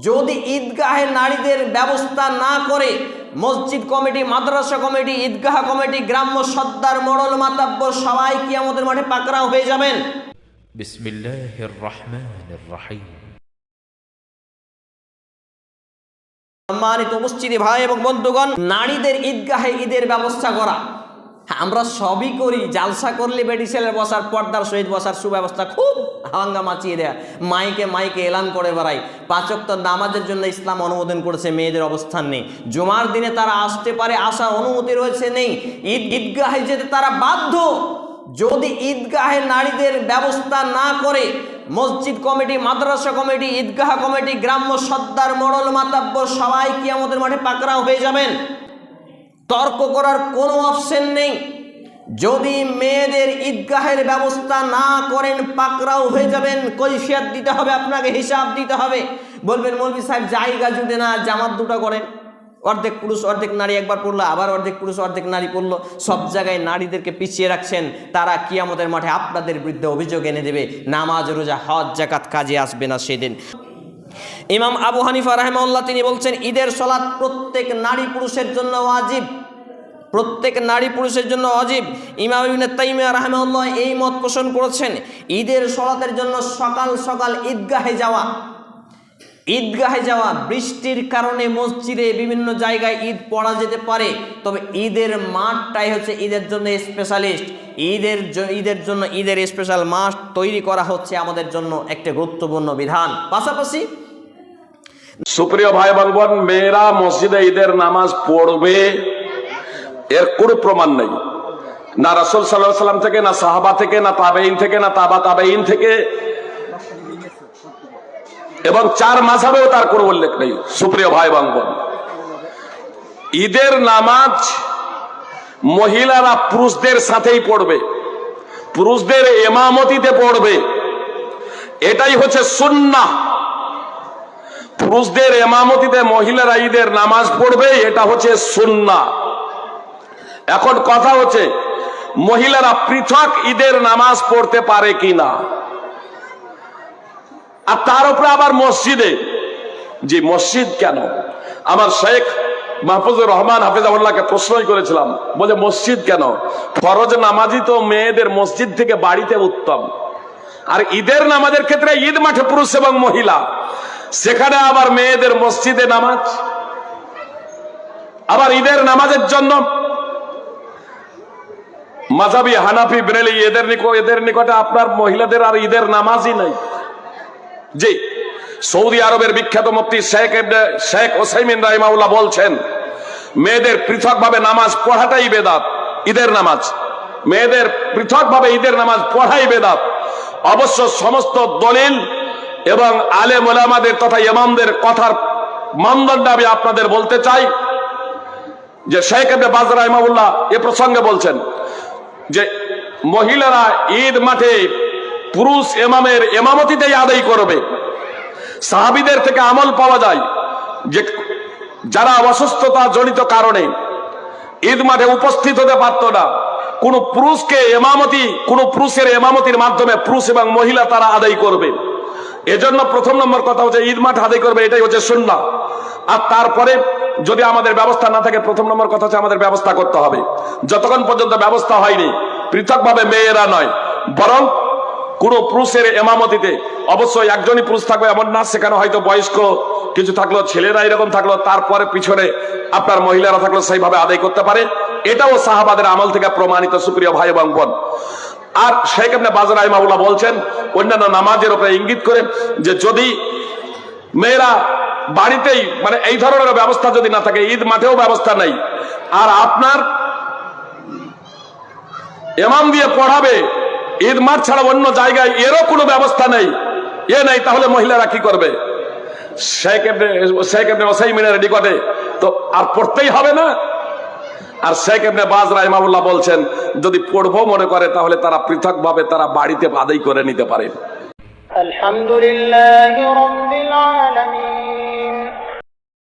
যদি ঈদগাহে নারীদের ব্যবস্থা না করে মসজিদ কমিটি মাদ্রাসা কমিটি ঈদগাহ কমিটি গ্রাম্য সর্দার মরল মাতাব্য সবাই কি আমাদের মাঠে পাকড়াও হয়ে যাবেন? সম্মানিত উপস্থিতি ভাই এবং বন্ধুগণ নারীদের ঈদগাহে ঈদের ব্যবস্থা করা। আমরা সবই করি, জালসা করলে বেটি ছেলের বসার, পর্দার সহিত বসার সুব্যবস্থা খুব হাঙ্গা মাচিয়ে দেয়া। মাইকে মাইকে এলান করে বেড়াই পাঁচক্ত নামাজের জন্য ইসলাম অনুমোদন করেছে, মেয়েদের অবস্থান নেই। জুমার দিনে তারা আসতে পারে, আসার অনুমতি রয়েছে নেই। ঈদ ঈদগাহে যেতে তারা বাধ্য। যদি ঈদগাহে নারীদের ব্যবস্থা না করে, মসজিদ কমিটি, মাদ্রাসা কমিটি, ঈদগাহ কমিটি, গ্রাম্য সর্দার, মোড়ল মাতাব্য সবাই কি আমাদের মাঠে পাকড়াও হয়ে যাবেন। তর্ক করার কোনো অপশন নেই। যদি মেয়েদের ঈদগাহের ব্যবস্থা না করেন, পাকড়াও হয়ে যাবেন, কৈফিয়াত দিতে হবে, আপনাকে হিসাব দিতে হবে। বলবেন মৌলবী সাহেব, জায়গা জুটে না, জামাত দুটো করেন। অর্ধেক পুরুষ, অর্ধেক নারী একবার পড়ল, আবার অর্ধেক পুরুষ, অর্ধেক নারী পড়ল। সব জায়গায় নারীদেরকে পিছিয়ে রাখছেন। তারা কিয়ামতের মাঠে আপনাদের বিরুদ্ধে অভিযোগ এনে দেবে, নামাজ, রোজা, হজ জাকাত কাজে আসবে না সেদিন। ইমাম আবু হানিফা রাহমাল্লাহ তিনি বলছেন, ঈদের সলাৎ প্রত্যেক নারী পুরুষের জন্য ওয়াজিব। প্রত্যেক নারী পুরুষের জন্য অজীব ইমাম ইবনে তাইমিয়া রাহমাল্লাহ এই মত পোষণ করেছেন, ঈদের সলাতের জন্য সকাল সকাল ঈদগাহে যাওয়া। ঈদগাহে যাওয়া, বৃষ্টির কারণে মসজিদে বিভিন্ন জায়গায় ঈদ পড়া যেতে পারে, তবে ঈদের মাঠটাই হচ্ছে ঈদের জন্য স্পেশালিস্ট ঈদের ঈদের জন্য, ঈদের স্পেশাল মাঠ তৈরি করা হচ্ছে আমাদের জন্য একটা গুরুত্বপূর্ণ বিধান। পাশাপাশি সুপ্রিয় ভাই এবং বোন মেয়েরা মসজিদে ঈদের নামাজ পড়বে এর কোনো প্রমাণ নেই। না রাসুল সাল্লাম থেকে, না সাহাবা থেকে, না তাবেইন থেকে, না তাবা তাবেইন থেকে। এবং চার মাঝাবেও তার কোনো উল্লেখ নেই, সুপ্রিয় ভাই এবং বোন ঈদের নামাজ মহিলারা পুরুষদের সাথেই পড়বে, পুরুষদের এমামতিতে পড়বে। এটাই হচ্ছে সুন্নাহ। পুরুষদের এমামতিতে মহিলারা ঈদের নামাজ পড়বে, এটা হচ্ছে সুন্না এখন কথা হচ্ছে, মহিলারা পৃথক ঈদের নামাজ পড়তে পারে কিনা? আর তার উপরে আবার মসজিদে জি মসজিদ কেন? আমার শেখ মাহফুজুর রহমান হাফিজাউল্লাহকে প্রশ্নই করেছিলাম, বলে মসজিদ কেন? ফরজ নামাজি তো মেয়েদের মসজিদ থেকে বাড়িতে উত্তম। আর ঈদের নামাজের ক্ষেত্রে ঈদ মাঠে পুরুষ এবং মহিলা। সেখানে আবার মেয়েদের মসজিদে নামাজ, আবার ঈদের নামাজের জন্য মাঝাবি হানাফি বেরেলি, এদের এদের নিকটে আপনার মহিলাদের আর ঈদের নামাজই নাই। জি, সৌদি আরবের বিখ্যাত মুফতি শেখ শেখ ওসাইমিন রাহিমাউল্লাহ বলছেন, মেয়েদের পৃথকভাবে নামাজ পড়াটাই বেদাত, ঈদের নামাজ। মেয়েদের পৃথকভাবে ঈদের নামাজ পড়াই বেদাত। অবশ্য সমস্ত দলিল এবং আলে মোলামাদের তথা ইমামদের কথার মানদণ্ড আমি আপনাদের বলতে চাই যে শেখ এবনে বাজরা ইমামুল্লাহ এ প্রসঙ্গে বলছেন যে মহিলারা ঈদ মাঠে পুরুষ এমামের এমামতিতেই আদায় করবে। সাহাবিদের থেকে আমল পাওয়া যায় যে যারা অসুস্থতা জনিত কারণে ঈদ মাঠে উপস্থিত হতে পারত না, কোন পুরুষকে এমামতি কোন পুরুষের এমামতির মাধ্যমে পুরুষ এবং মহিলা তারা আদায় করবে। এজন্য প্রথম নম্বর কথা হচ্ছে, ঈদ মাঠ আদায় করবে, এটাই হচ্ছে সুন্না। আর তারপরে যদি আমাদের ব্যবস্থা না থাকে, প্রথম নম্বর কথা হচ্ছে আমাদের ব্যবস্থা করতে হবে। যতক্ষণ পর্যন্ত ব্যবস্থা হয়নি, পৃথকভাবে মেয়েরা নয়, বরং কোন পুরুষের এমামতিতে অবশ্যই একজনই পুরুষ থাকবে, এমন না, সেখানে হয়তো বয়স্ক কিছু থাকল, ছেলেরা এরকম থাকল, তারপরে পিছনে আপনার মহিলারা থাকল, সেইভাবে আদায় করতে পারে। এটাও সাহাবাদের আমল থেকে প্রমাণিত, সুপ্রিয় ভাই এবং বোন। আর শেখ আপনি বাজার আইমাউল্লাহ বলছেন, অন্যান্য নামাজের উপরে ইঙ্গিত করে যে যদি মেয়েরা বাড়িতেই মানে এই ধরনের ব্যবস্থা যদি না থাকে, ঈদ মাঠেও ব্যবস্থা নেই, আর আপনার এমাম দিয়ে পড়াবে, ঈদ মাঠ ছাড়া অন্য জায়গায় এরও কোনো ব্যবস্থা নেই, এ নেই, তাহলে মহিলারা কি করবে? শেখ শেখ ওসাইমিনের নিকটে, তো আর পড়তেই হবে না? আর শেখ এমনি বাজ রাহমাউল্লাহ বলছেন, যদি পড়ব মনে করে, তাহলে তারা পৃথক ভাবে তারা বাড়িতে বাদাই করে নিতে পারে। আলহামদুলিল্লাহ